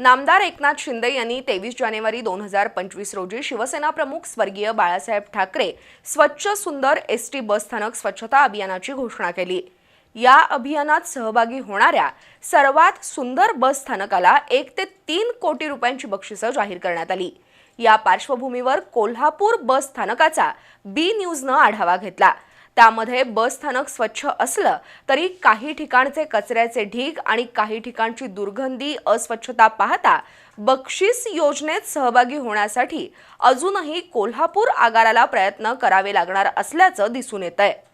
नामदार एकनाथ शिंदे यांनी तेवीस जानेवारी दोन हजार पंचवीस रोजी शिवसेना प्रमुख स्वर्गीय बाळासाहेब ठाकरे स्वच्छ सुंदर एस टी बस स्थानक स्वच्छता अभियानाची घोषणा केली. या अभियानात सहभागी होणाऱ्या सर्वात सुंदर बस स्थानकाला एक ते तीन कोटी रुपयांची बक्षिसं जाहीर करण्यात आली. या पार्श्वभूमीवर कोल्हापूर बस स्थानकाचा बी न्यूजनं आढावा घेतला. त्यामध्ये बस स्थानक स्वच्छ असलं तरी काही ठिकाणचे कचऱ्याचे ढीग आणि काही ठिकाणची दुर्गंधी अस्वच्छता पाहता बक्षीस योजनेत सहभागी होण्यासाठी अजूनही कोल्हापूर आगाराला प्रयत्न करावे लागणार असल्याचं दिसून येत आहे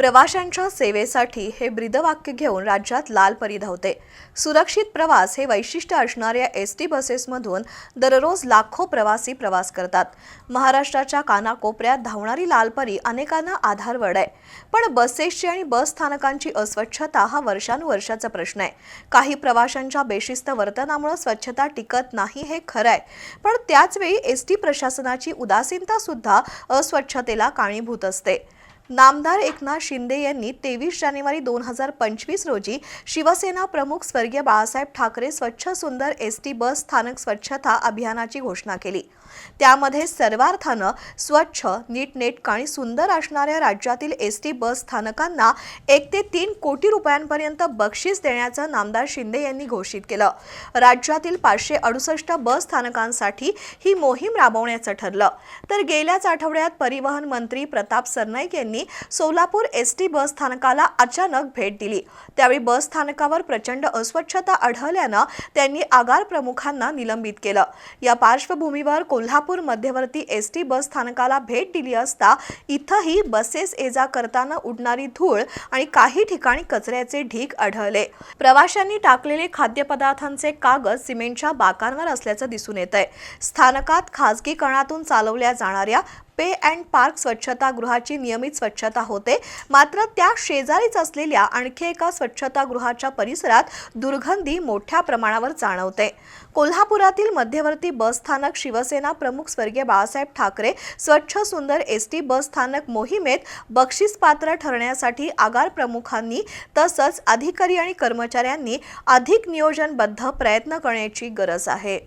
प्रवाशांच्या सेवेसाठी हे ब्रीदवाक्य घेऊन राज्यात लाल परी धावते सुरक्षित प्रवास हे वैशिष्ट्य असणाऱ्या एस टी बसेसमधून दररोज लाखो प्रवासी प्रवास करतात. महाराष्ट्राच्या कानाकोपऱ्यात धावणारी लाल परी अनेकांना आधारवड आहे. पण बसेसची आणि बस स्थानकांची अस्वच्छता हा वर्षानुवर्षाचा प्रश्न आहे. काही प्रवाशांच्या बेशिस्त वर्तनामुळे स्वच्छता टिकत नाही हे खरं आहे. पण त्याचवेळी एस टी प्रशासनाची उदासीनता सुद्धा अस्वच्छतेला कारणीभूत असते. नामदार एकनाथ शिंदे यांनी तेवीस जानेवारी दोन हजार पंचवीस रोजी शिवसेना प्रमुख स्वर्गीय बाळासाहेब ठाकरे स्वच्छ सुंदर एस टी बस स्थानक स्वच्छता अभियानाची घोषणा केली. त्यामध्ये सर्वार्थानं स्वच्छ नीटनेटक आणि सुंदर असणाऱ्या राज्यातील एस टी बस स्थानकांना एक ते तीन कोटी रुपयांपर्यंत बक्षीस देण्याचं नामदार शिंदे यांनी घोषित केलं. राज्यातील पाचशे अडुसष्ट बस स्थानकांसाठी ही मोहीम राबवण्याचं ठरलं. तर गेल्याच आठवड्यात परिवहन मंत्री प्रताप सरनाईक यांनी सोलापूर एस टी बस स्थानकाला अचानक भेट दिली. त्यावेळी बस स्थानकावर प्रचंड अस्वच्छता आढळल्यानं त्यांनी आगार प्रमुखांना निलंबित केलं. या पार्श्वभूमीवर कोल्हापूर मध्यवर्ती एस टी बस स्थानकाला भेट दिली असता इथंही बसेस ये जा करताना उडणारी धूळ आणि काही ठिकाणी कचऱ्याचे ढीग आढळले. प्रवाशांनी टाकलेले खाद्यपदार्थांचे कागद सिमेंटच्या बाकांवर असल्याचं दिसून येत आहे स्थानकात खाजगीकरणातून चालवल्या जाणाऱ्या पे अँड पार्क स्वच्छतागृहाची नियमित स्वच्छता होते. मात्र त्या शेजारीच असलेल्या आणखी एका स्वच्छतागृहाच्या परिसरात दुर्गंधी मोठ्या प्रमाणावर जाणवते. कोल्हापुरातील मध्यवर्ती बस स्थानक शिवसेना प्रमुख स्वर्गीय बाळासाहेब ठाकरे स्वच्छ सुंदर एस टी बस स्थानक मोहिमेत बक्षीस पात्र ठरण्यासाठी आगार प्रमुखांनी तसंच अधिकारी आणि कर्मचाऱ्यांनी अधिक नियोजनबद्ध प्रयत्न करण्याची गरज आहे.